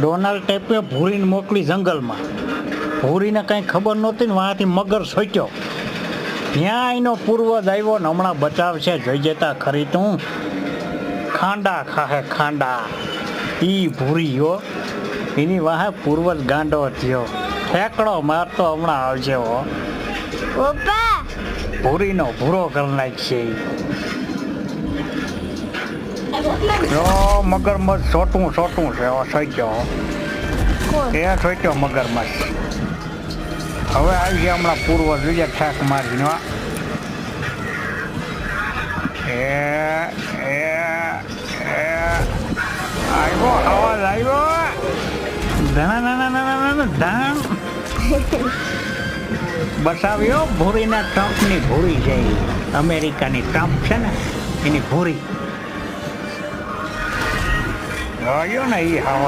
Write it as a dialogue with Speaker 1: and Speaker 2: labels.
Speaker 1: Donald ટાઈપે ભૂરીને મોકલી જંગલમાં. ભૂરીને કાંઈ ખબર નહોતી ને વાંથી મગર સોચ્યો ત્યાં એનો પૂર્વજ આવ્યો ને હમણાં બચાવશે જોઈ જતા ખરી તું. ખાંડા ખાહે ખાંડા. ઈ ભૂરી હો એની વાહે પૂર્વજ ગાંડો થયો. ફેંકડો મારતો હમણાં આવજે હો. ભૂરીનો ભૂરો કરી નાખશે. જો મગરમચ્છ છોટું છોટું છે સોચ્યો એ સોચ્યો મગરમચ્છ હવે આવી ગયા હમણાં પૂર્વ જોઈએ ઠાક મારીને. એ એ એ. આવ્યો અવાજ આવ્યો ધણા નાના નાના નાના ધામ બસાવ્યો ભૂરીના ટ્રમ્પની ભૂરી છે. અમેરિકાની ટ્રમ્પ છે ને એની ભૂરી. જોયો ને એ હવા